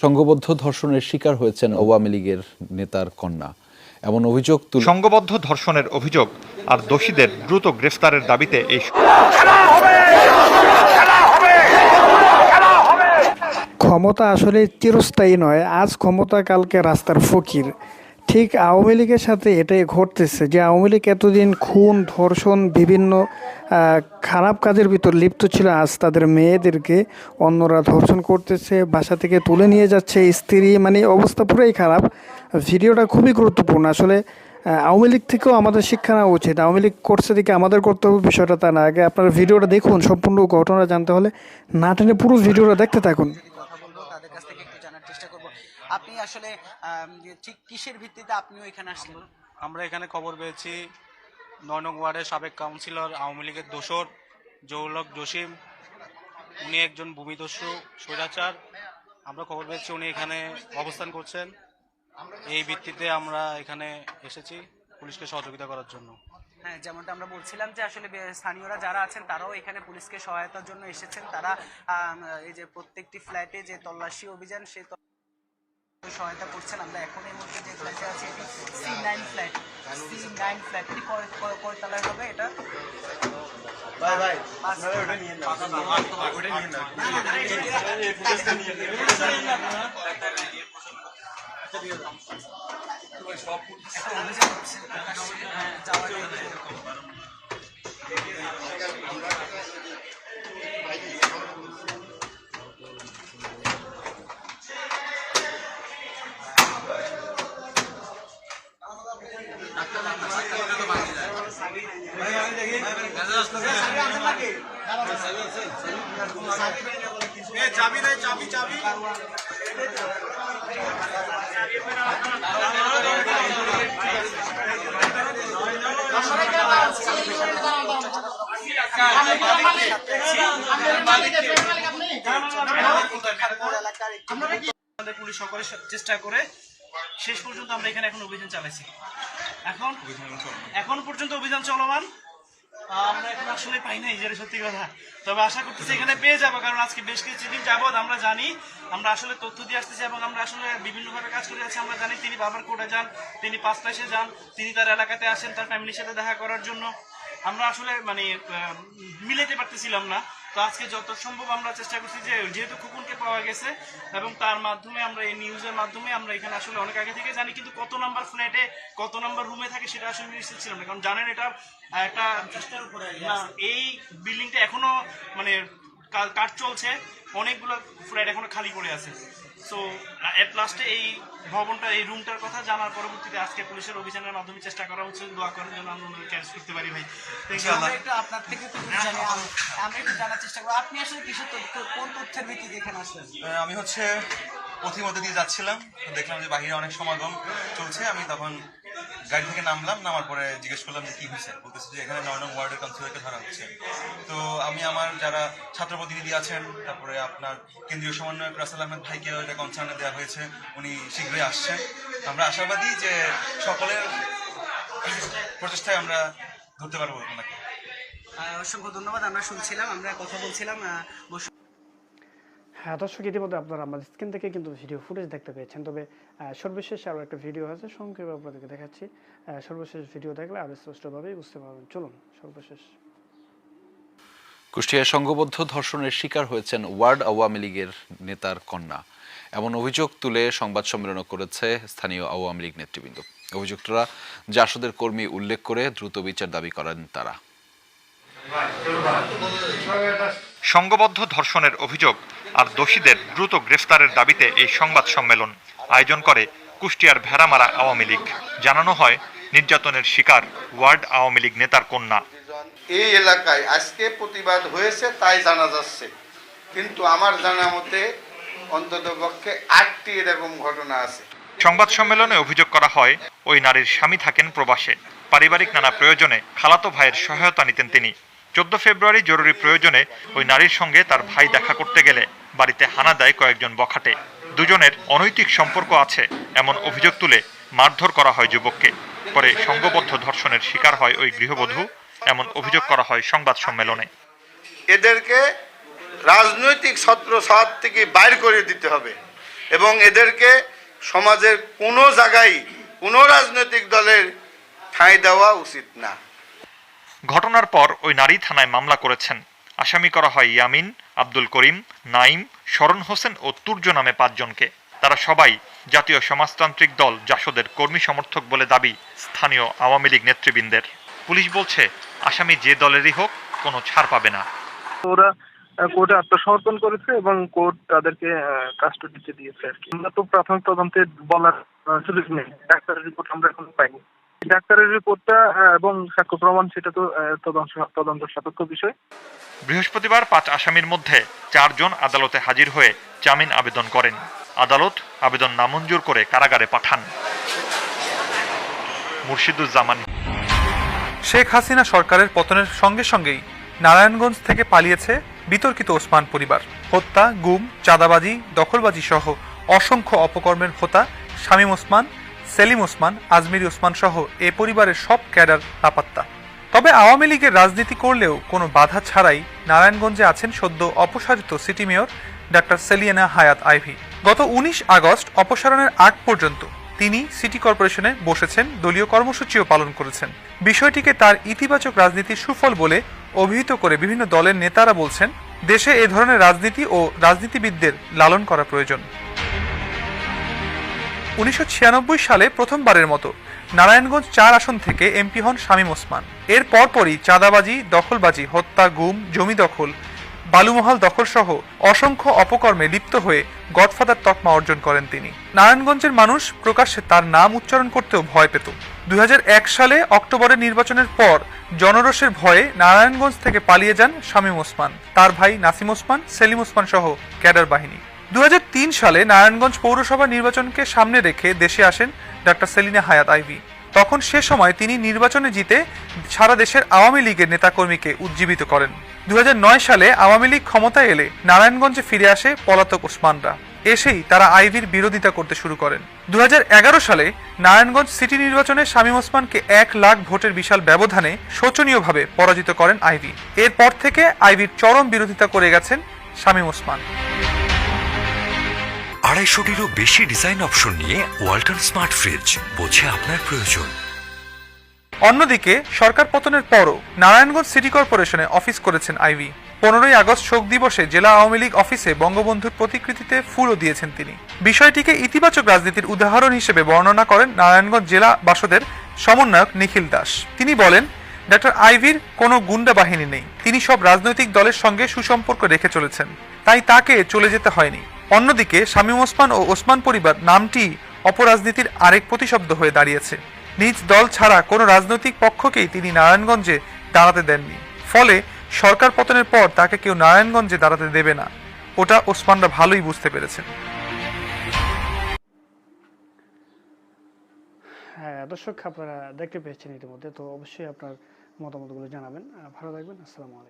সংঘবদ্ধ ধর্ষণের শিকার হয়েছেন আওয়ামী লীগের নেতার কন্যা। এমন অভিযোগ তুলে সংঘবদ্ধ ধর্ষণের অভিযোগ আর দোষীদের দ্রুত গ্রেফতারের দাবিতে এই ক্ষমতা আসলে চিরস্থায়ী নয় আজ ক্ষমতা কালকে রাস্তার ফকির। ঠিক আওয়ামী লীগের সাথে এটাই ঘটতেছে যে আওয়ামী লীগ এতদিন খুন, ধর্ষণ, বিভিন্ন খারাপ কাজের ভিতর লিপ্ত ছিল, আজ তাদের মেয়েদেরকে অন্যরা ধর্ষণ করতেছে, বাসা থেকে তুলে নিয়ে যাচ্ছে, স্ত্রী মানে অবস্থা পুরাই খারাপ। ভিডিওটা খুবই গুরুত্বপূর্ণ। আসলে আওয়ামী লীগ থেকেও আমাদের শিক্ষা নেওয়া উচিত। আওয়ামী লীগ করছে দিকে আমাদের করতে হবে বিষয়টা তা না। আগে আপনারা ভিডিওটা দেখুন, সম্পূর্ণ ঘটনা জানতে হলে না টেনে পুরো ভিডিওটা দেখতে থাকুন কথা বলব তাদের কাছ থেকে একটু জানার চেষ্টা করব আপনি আসলে ঠিক কিসের ভিত্তিতে আপনিও এখানে আসলেন? আমরা এখানে খবর পেয়েছি নয় নং ওয়ার্ডের সাবেক কাউন্সিলর আওয়ামী লীগের দোসর জৌলক জসিম। উনি একজন ভূমিদস্যু স্বৈরাচার। আমরা খবর পেয়েছি উনি এখানে অবস্থান করছেন। এই ভিত্তিতে আমরা এখানে এসেছি পুলিশকে সহযোগিতা করার জন্য। হ্যাঁ যেমনটা আমরা বলছিলাম যে আসলে স্থানীয়রা যারা আছেন তারাও এখানে পুলিশকে সহায়তার জন্য এসেছেন। তারা এই যে প্রত্যেকটি ফ্ল্যাটে যে তল্লাশি অভিযান সে সহায়তা করছেন। আমরা এখন এই মুহূর্তে যে ফ্ল্যাটে আছি C nine flat C nine flat এটি কয় কয়- কয় তলায় হবে এটা। একটা অভিযান হচ্ছে। হ্যাঁ, যাওয়ার এলাকার একটি আমাদের পুলিশ সকলে চেষ্টা করে শেষ পর্যন্ত আমরা এখানে এখন অভিযান চালাইছি। এখন এখন পর্যন্ত অভিযান চলমান। আমরা এখন আসলে পাই নাই যেটা সত্যি কথা। তবে আশা করতেছি এখানে পেয়ে যাব কারণ আজকে বেশ কিছুদিন যাবৎ আমরা জানি আমরা আসলে তথ্য দিয়ে আসতেছি এবং আমরা আসলে বিভিন্নভাবে কাজ করে আছি। আমরা জানি তিনি বাবার কোর্টে যান তিনি পাঁচটা যান তিনি তার এলাকাতে আসেন তার ফ্যামিলির সাথে দেখা করার জন্য। আমরা আসলে মানে মিলাতে পারতেছিলাম না। তো আজকে যত সম্ভব আমরা চেষ্টা করছি যে যেহেতু খুকুনকে পাওয়া গেছে এবং তার মাধ্যমে আমরা এই নিউজের মাধ্যমে আমরা এখানে আসলে অনেক আগে থেকে জানি কিন্তু কত নাম্বার ফ্ল্যাটে কত নাম্বার রুমে থাকে সেটা আসলে নিশ্চিত ছিলাম না। কারণ জানেন এটা একটা এই বিল্ডিংটা এখনও মানে কাজ চলছে অনেকগুলো ফ্ল্যাট এখনও খালি পড়ে আছে। সো এট লাস্টে এই ভবনটা এই রুমটার কথা জানার পরবর্তীতে আজকে পুলিশের অভিযানের মাধ্যমে চেষ্টা করা হচ্ছে। দোয়া করার জন্য আমরা ক্যাচ করতে পারি ভাই। আমরা একটু আপনার থেকে একটু জানি আম- একটু জানার চেষ্টা করব। আপনি আসলে কিসের তথ্য কোন তথ্যের ভিত্তিতে এখানে আসলেন? আমি হচ্ছে পথিমধ্যে দিয়ে যাচ্ছিলাম। দেখলাম যে বাহিরে অনেক সমাগম চলছে। আমি তখন গাড়ি থেকে নামলাম, নামার পরে জিজ্ঞেস করলাম যে কি হয়েছে? বলতেছে যে এখানে নয় নং ওয়ার্ডের কাউন্সিলরকে ধরা হচ্ছে। তো আমি আমার যারা ছাত্র প্রতিনিধি আছেন, তারপরে আপনার কেন্দ্রীয় সমন্বয়ক রাসেল আহমেদ ভাইকে এটা কনসার্নে দেওয়া হয়েছে, উনি শীঘ্রই আসছেন। আমরা আশাবাদী যে সকলের প্রচেষ্টায় আমরা ধরতে পারব ওনাকে। অসংখ্য ধন্যবাদ, আমরা শুনছিলাম, আমরা কথা বলছিলাম হ্যাঁ দর্শক ইতিমধ্যে আপনারা আমাদের স্ক্রিন থেকে কিন্তু ভিডিও ফুটেজ দেখতে পেয়েছেন। তবে আহ, সর্বশেষ আরও একটা ভিডিও আছে সংক্ষেপে আপনাদেরকে দেখাচ্ছি। আহ, সর্বশেষ ভিডিও দেখলে আরও স্পষ্টভাবেই বুঝতে পারবেন। চলুন সর্বশেষ। কুষ্টিয়ায় সংঘবদ্ধ ধর্ষণের শিকার হয়েছেন ওয়ার্ড আওয়ামী লীগের নেতার কন্যা। এমন অভিযোগ তুলে সংবাদ সম্মেলন করেছে স্থানীয় আওয়ামী লীগ নেতৃবৃন্দ। অভিযুক্তরা জাসদের কর্মী উল্লেখ করে দ্রুত বিচার দাবি করেন তারা। সংঘবদ্ধ ধর্ষণের অভিযোগ আর দোষীদের দ্রুত গ্রেফতারের দাবিতে এই সংবাদ সম্মেলন আয়োজন করে কুষ্টিয়ার ভেড়ামারা আওয়ামী লীগ। জানানো হয় নির্যাতনের শিকার ওয়ার্ড আওয়ামী লীগ নেতার কন্যা। এই এলাকায় আজকে প্রতিবাদ হয়েছে তাই জানা যাচ্ছে। কিন্তু আমার জানা মতে অন্তত পক্ষে আটটি এরকম ঘটনা আছে। সংবাদ সম্মেলনে অভিযোগ করা হয় ওই নারীর স্বামী থাকেন প্রবাসে। পারিবারিক নানা প্রয়োজনে খালাতো ভাইয়ের সহায়তা নিতেন তিনি। চোদ্দ ফেব্রুয়ারি জরুরি প্রয়োজনে ওই নারীর সঙ্গে তার ভাই দেখা করতে গেলে বাড়িতে হানা দেয় কয়েকজন বখাটে। দুজনের অনৈতিক সম্পর্ক আছে, এমন অভিযোগ তুলে মারধর করা হয় যুবককে। পরে সংঘবদ্ধ ধর্ষণের শিকার হয় ওই গৃহবধূ, এমন অভিযোগ করা হয় সংবাদ সম্মেলনে। এদেরকে রাজনৈতিক ছত্র ছাদ থেকে বাইর করে দিতে হবে এবং এদেরকে সমাজের কোনো জায়গায় কোনো রাজনৈতিক দলের ঠাঁই দেওয়া উচিত না। ঘটনার পর ওই নারী থানায় মামলা করেছেন। আসামি করা হয় ইয়ামিন, আব্দুল করিম, নাইম, শরণ হোসেন ও তুর্য নামে পাঁচজনকে। তারা সবাই জাতীয় সমাজতান্ত্রিক দল জাসদের কর্মী সমর্থক বলে দাবি স্থানীয় আওয়ামী লীগ নেতৃবৃন্দের। পুলিশ বলছে, আসামি যে দলেরই হোক, কোনো ছাড় পাবে না। ওরা কোর্টে আত্মসমর্পণ করেছে এবং কোর্ট তাদেরকে কাস্টডিতে দিয়েছে আর কি। আমরা তো প্রাথমিক তদন্তে বলার সুযোগ নেই। ডাক্তারের রিপোর্ট আমরা এখনও পাইনি। ডাক্তারের রিপোর্টটা এবং সাক্ষ্য প্রমাণ সেটা তো তদন্ত তদন্ত সাপেক্ষ বিষয়। বৃহস্পতিবার পাঁচ আসামির মধ্যে চারজন আদালতে হাজির হয়ে জামিন আবেদন করেন। আদালত আবেদন নামঞ্জুর করে কারাগারে পাঠান। মুর্শিদুজ্জামান। শেখ হাসিনা সরকারের পতনের সঙ্গে সঙ্গেই নারায়ণগঞ্জ থেকে পালিয়েছে বিতর্কিত ওসমান পরিবার। হত্যা গুম চাঁদাবাজি দখলবাজি সহ অসংখ্য অপকর্মের হোতা শামীম ওসমান সেলিম ওসমান, আজমিরি ওসমান সহ এ পরিবারের সব ক্যাডার লাপাত্তা। তবে আওয়ামী লীগের রাজনীতি করলেও কোনো বাধা ছাড়াই নারায়ণগঞ্জে আছেন সদ্য অপসারিত সিটি মেয়র ডাক্তার সেলিয়ানা হায়াত আইভি। গত উনিশ আগস্ট অপসারণের আগ পর্যন্ত তিনি সিটি কর্পোরেশনে বসেছেন, দলীয় কর্মসূচিও পালন করেছেন। বিষয়টিকে তার ইতিবাচক রাজনীতির সুফল বলে অভিহিত করে বিভিন্ন দলের নেতারা বলছেন, দেশে এ ধরনের রাজনীতি ও রাজনীতিবিদদের লালন করা প্রয়োজন। উনিশশো ছিয়ানব্বই সালে প্রথমবারের মতো নারায়ণগঞ্জ চার আসন থেকে এমপি হন শামীম ওসমান। এর পরপরই চাঁদাবাজি, দখলবাজি, হত্যা, গুম, জমি দখল, বালুমহাল দখল সহ অসংখ্য অপকর্মে লিপ্ত হয়ে গডফাদার তকমা অর্জন করেন তিনি। নারায়ণগঞ্জের মানুষ প্রকাশ্যে তার নাম উচ্চারণ করতেও ভয় পেত। দুই হাজার এক সালে অক্টোবরের নির্বাচনের পর জনরোষের ভয়ে নারায়ণগঞ্জ থেকে পালিয়ে যান শামীম ওসমান। তার ভাই নাসিম ওসমান, সেলিম ওসমান সহ ক্যাডার বাহিনী। দুই হাজার তিন সালে নারায়ণগঞ্জ পৌরসভা নির্বাচনকে সামনে রেখে দেশে আসেন ডাক্তার সেলিনা হায়াত আইভি। তখন সে সময় তিনি নির্বাচনে জিতে সারা দেশের আওয়ামী লীগের নেতাকর্মীকে উজ্জীবিত করেন। দু হাজার নয় সালে আওয়ামী লীগ ক্ষমতায় এলে নারায়ণগঞ্জে ফিরে আসে পলাতক ওসমানরা। এসেই তারা আইভির বিরোধিতা করতে শুরু করেন। দুই হাজার এগারো সালে নারায়ণগঞ্জ সিটি নির্বাচনে শামীম ওসমানকে এক লাখ ভোটের বিশাল ব্যবধানে শোচনীয়ভাবে পরাজিত করেন আইভি। এরপর থেকে আইভির চরম বিরোধিতা করে গেছেন শামীম ওসমান। আড়াইশোটিরও বেশি ডিজাইন অপশন নিয়ে ওয়ালটন স্মার্ট ফ্রিজ বোঝে আপনার প্রয়োজন। অন্যদিকে, সরকার পতনের পরও নারায়ণগঞ্জ সিটি কর্পোরেশনে অফিস করেছেন আইভি। পনেরোই আগস্ট শোক দিবসে জেলা আওয়ামী লীগ অফিসে বঙ্গবন্ধুর প্রতিকৃতিতে ফুলও দিয়েছেন তিনি। বিষয়টিকে ইতিবাচক রাজনীতির উদাহরণ হিসেবে বর্ণনা করেন নারায়ণগঞ্জ জেলা বাসদের সমন্বয়ক নিখিল দাস। তিনি বলেন ডক্টর আইভির কোনো গুন্ডা বাহিনী নেই। তিনি সব রাজনৈতিক দলের সঙ্গে সুসম্পর্ক রেখে চলেছেন। তাই তাকে চলে যেতে হয়নি। অন্যদিকে শামীম ওসমান ও ওসমান পরিবার নামটি অপরাজনীতির আরেক প্রতিশব্দ হয়ে দাঁড়িয়েছে। নিজ দল ছাড়া কোনো রাজনৈতিক পক্ষকেই তিনি নারায়ণগঞ্জে দাঁড়াতে দেননি। ফলে সরকার পতনের পর তাকে কেউ নারায়ণগঞ্জে দাঁড়াতে দেবে না। ওটা ওসমানরা ভালোই বুঝতে পেরেছেন। হ্যাঁ দর্শক, আপনারা দেখতে পেয়েছেন ইতিমধ্যে। তো অবশ্যই আপনার মতামতগুলো জানাবেন। ভালো থাকবেন। আসসালামু আলাইকুম।